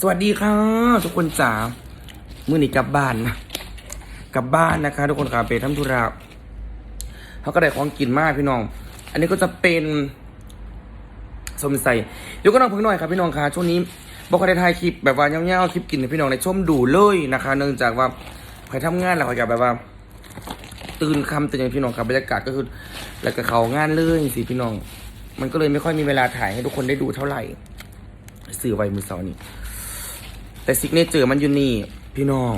สวัสดีค่ะ ทุกคนจ๋ามื่อนี้กลับบ้านนะกลับบ้านนะคะ ทุกคนค่ะไปทำธุระเขาก็ได้ของกินมากพี่น้อง อันนี้ก็จะเป็นสมใส่เดี๋ยวก็น้องเพิ่งหน่อยครับพี่น้องค่ะช่วงนี้บอกได้ถ่ายคลิปแบบว่าเงี้ยวๆคลิปกินให้พี่น้องในชมดูเลยนะคะ เนื่องจากว่าใครทำงานแล้วเขาอยากแบบว่า ตื่นคำตื่นอย่างพี่น้องครับบรรยากาศก็คือ แล้วก็เขางานเลยสิพี่น้อง มันก็เลยไม่ค่อยมีเวลาถ่ายให้ทุกคนได้ดูเท่าไหร่ สื่อไว้มือเสาร์นี่แต่ซิกเนเจอร์มันอยู่นี่ พี่น้อง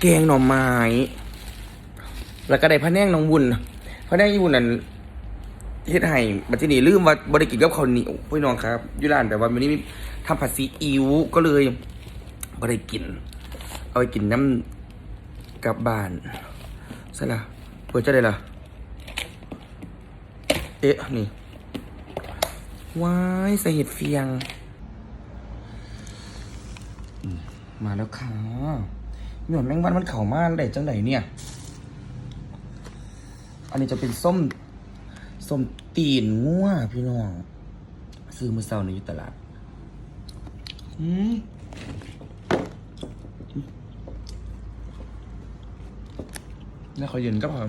แกงหน่อไม้ แล้วก็ได้พะแนงน้องบุญพะแนงญี่ปุ่นนั่นเฮ็ดให้บัดทีนี้ลืมว่าบ่ได้กินกับข้านียวพี่น้องครับยู่ร้านแต่ว่าวันนี้ทำผัดซีอิ๊วก็เลยบ่ได้กิน เอาไปกินน้ำกลับบ้านใช่ละเปิดจะได้ละเอ๊ะนี่ ว้ายใส่เห็ดเฟียง มาแล้วค่ะมีหอนแมงวันมันเข่ามากได้จังไหนเนี่ย อันนี้จะเป็นส้ม ส้มตีนงัวพี่น้อง ซื้อมือเศร้าในยู่ตลาดอืมนี่เขาเย็นก็พอ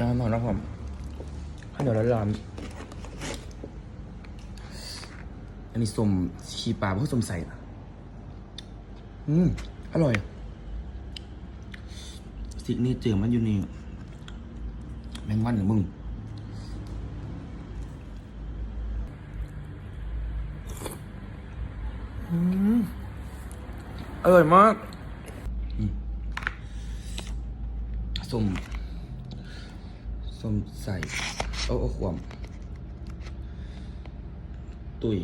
น้ำหอมน้ำหอมข้าวเหนียวร้อนๆ อันนี้ส้มชีปลาเพราะส้มใส่นะอืม อร่อย สิกนี่เจอมันอยู่นี่แมงวันหรือมึงอร่อยมากส้มส้มใส่เอาเอาความตุย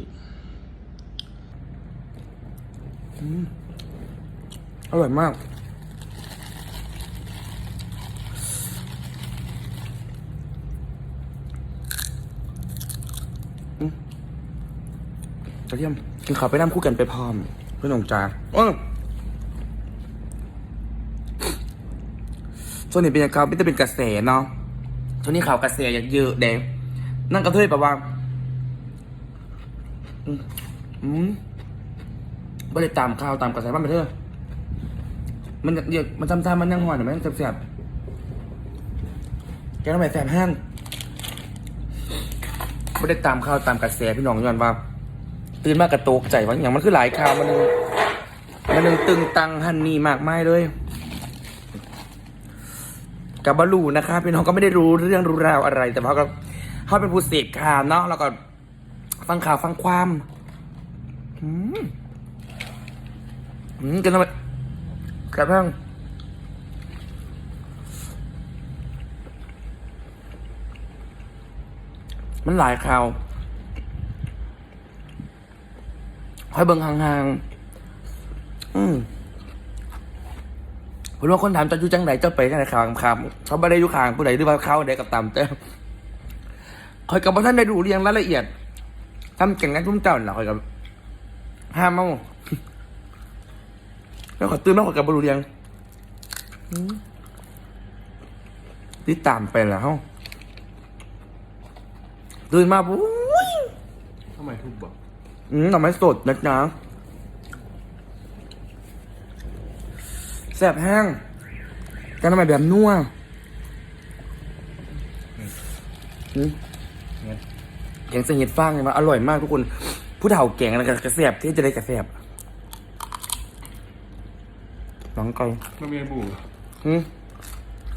อร่อยมาก กระเทียมกินข้าวไปน้ำคู่กันไปพร้อม เพื่อนองจาเออช่วงนี้เป็นข่าวไม่ได้เป็นกระแสเนาะช่วงนี้ข่าวกระแสเยอะแดงนั่งกระเทยแบบว่า อืมอืม ไม่ได้ตามข่าวตามกระแสบ้านไปเถอะมันเดี๋ยวมันจำจำมันยังหอนอยู่ไหมแสบๆแกทำไมแสบแห้งไม่ได้ตามข่าวตามกระแสพี่น้องย้อนว่า ตื่นมากกระโตกใจว่าอย่างมันคือหลายข่าวมันนึงมันนึงตึงตังฮันนี่มากมายเลยกับบลูนะคะพี่น้องก็ไม่ได้รู้เรื่องรู้ราวอะไร แต่ว่าก็เขาเป็นผู้เสพข่าวเนาะแล้วก็ฟังข่าวฟังความ อืม อืมกันทำไมกระทั่งมันหลายข่าวคอยเบิ่งห่างๆ อืมผมว่าคนถามจะอยู่จังไหนเจ้าไปจังไหนคางคำเขาไม่ได้อยู่คางผู้ใดหรือว่าเขาใดกับตามเจ้คอยกับท่านได้ดูเรียงรายละเอียดทำเก่งกันทุ่มเจ้าหน่ะคอยกับห้ามเมา แล้วขอตื่นแล้วขอยกับบรูเรียงอืมติดตามไปแล้วตื่นมาปุ๊ยทำไมทุบบอกอืมหน่อไม้สดนะจ๊ะแซ่บแห้งกันทำไมแบบนัวอืมเนี่ยแกงเสเห็ดฟางเนี่ยมันอร่อยมากทุกคน ผู้เฒ่าแกงอะไรกระแสบที่จะได้กระแสบ น้องไก่ไม่มีบูอืม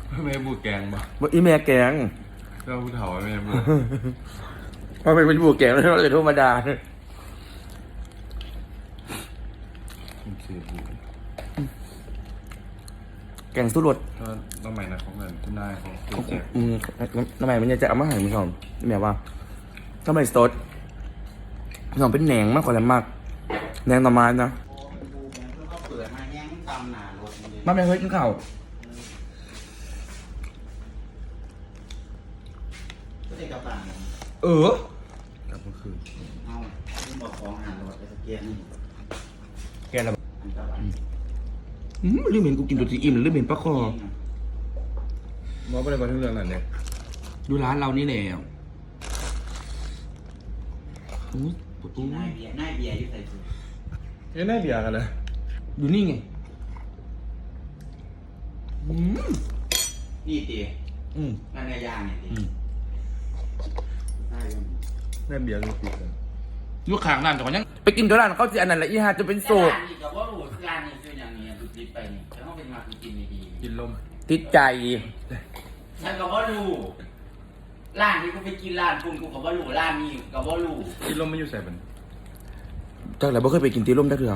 ไม่มีบูแกงบ่บ่อีเมียแกงเจ้าผู้เฒ่าไม่มีบูเพราะเป็นเป็นบูแกงแล้วเราจะธรรมดาโอเคบูแกงสู้รสก็ต้องใหม่นะของเงินคุณนายของคุณแจกอืมทำไมมันจะเอามาใหายมึงสองแบบว่าทำไมสดมึงสองเป็นแหนงมากกว่าแล้วมากแหนงต่อไม้นะ เขาเปิดมาแย่งตำหนารถนี่ มาแม่เคยกินข้าวก็ได้กระปังเออกับเมื่อคืนเอาที่บอกของหารถไปสแกนนี่แกละอันกระปังอืมลืมเห็นกูกินตัวจีอิ่มหรือลืมเห็นปลาคอมอไปเลยมาถึงเรื่องนั้นเนี่ยดูร้านเรานี่แหละอุ้ยกินนายเบียร์นายเบียร์อยู่ใส่ถุงเอ้ยน่าเบียร์กันเลยอยู่นี่ไง อืมนี่ตีอืมนั่นไงย่างนี่ตีอืมได้ยังน่าเบียร์ก็ติดกันอยู่ข้างร้านแต่ว่ายัง ไปกินที่ร้านเขาสิอันนั้นแหละอีฮาจะเป็นโซดร้านนี้กับว่ารู้ร้านนี้คืออย่างนี้ดูดิบไปนี่แต่ต้องเป็นมาคือกินดีกินลมติดใจ ๆฉันกับว่ารู้ร้านนี้กูไปกินร้านคุณกูกับว่ารู้ร้านนี้กับว่ารู้กินลมไม่อยู่ใส่เป็นจังไหนบ่เคยไปกินตีร่มได้เถื่อ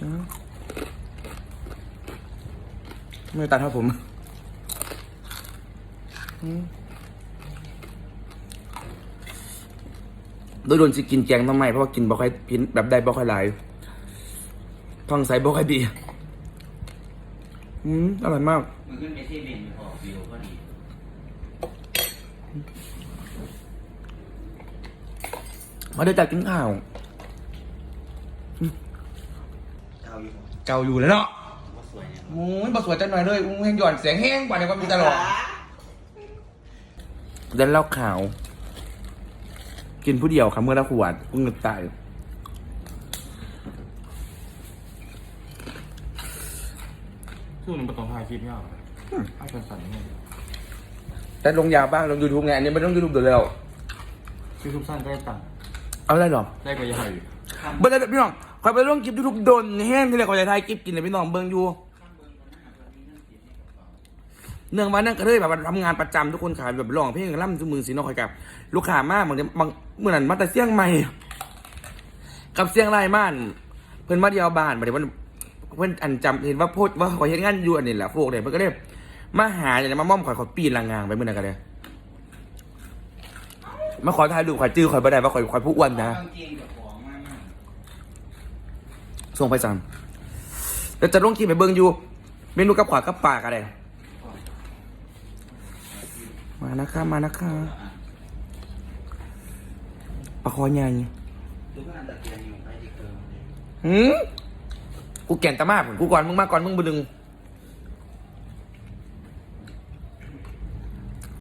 อื มไม่ตัดครับผมอืมโดยโดนสิกินแกงทำไมเพราะว่ากินบ่ค่อยกินแบบใดบ่ค่อยหลายท้องใสบ่ค่อยดี อืมอร่อยมากมึงขึ้นไปที่เบนออกวิวก็ดีมาได้จากกินข้าว เก้าอยู่เก่าอยู่แล้วเนาะว่า สวยเนี่ยโอ้ยบ่สวยจังหน่อยเลยอู้แห้งหย่อนเสียงแห้งกว่าในความมีตลอดเดินเหล้าขาว กินผู้เดียวค่ะเมื่อละขวดกูเงินตายช่วงนึงประตองถ่ายคลิปยากให้สั่นๆนี่แต่ลงยาวบ้างลงยูทูบไงอันนี้ไม่ต้องยูทูบเดี๋ยวแล้วชื่อทุกสั้นได้ตังค์เอาอะไรหรอ ได้กว่าใหญ่เบิ้ลพี่น้อง คอยไปลงคลิปทูบโดนแห้งที่เลยคอยจะถ่ายคลิปกินเลยพี่น้องเบิ้งอยู่เนื่องว่านั่นก็เลยแบบทำงานประจำทุกคนขายแบบร้องเพลงล่ำทุมือสีน้องคอยกับลูกค้ามากบางทีบางเมื่อนั้นมาแต่เสียงใหม่กับเสียงรายม่านเพิ่อนมาเดียวบ้านมาเดี๋ยวมันเพิ่อนอันจำเห็นว่าโพดว่าขอยเห็นงานอยู่อันนี้แหละพวกเนี่ยเพิ่นก็เลยมาหาอย่างนี้มาม่อมขอยขอปีนลางงางไปเมื่อนั้นกันเลยมาขอถ่ายรูปขอยจื้อขอยบ่ได้ว่าขอยขอยผู้อ้วนนะ ช่วงไฟสั่งแล้วจะลงคลิปไปเบิ่งอยู่ เมนูกับขวากับปากอะไรมานะคะมานะคะปลาคอใหญ่หืมกูแก่นตะมากกูก่อนมึงมาก่อนมึงบุดึง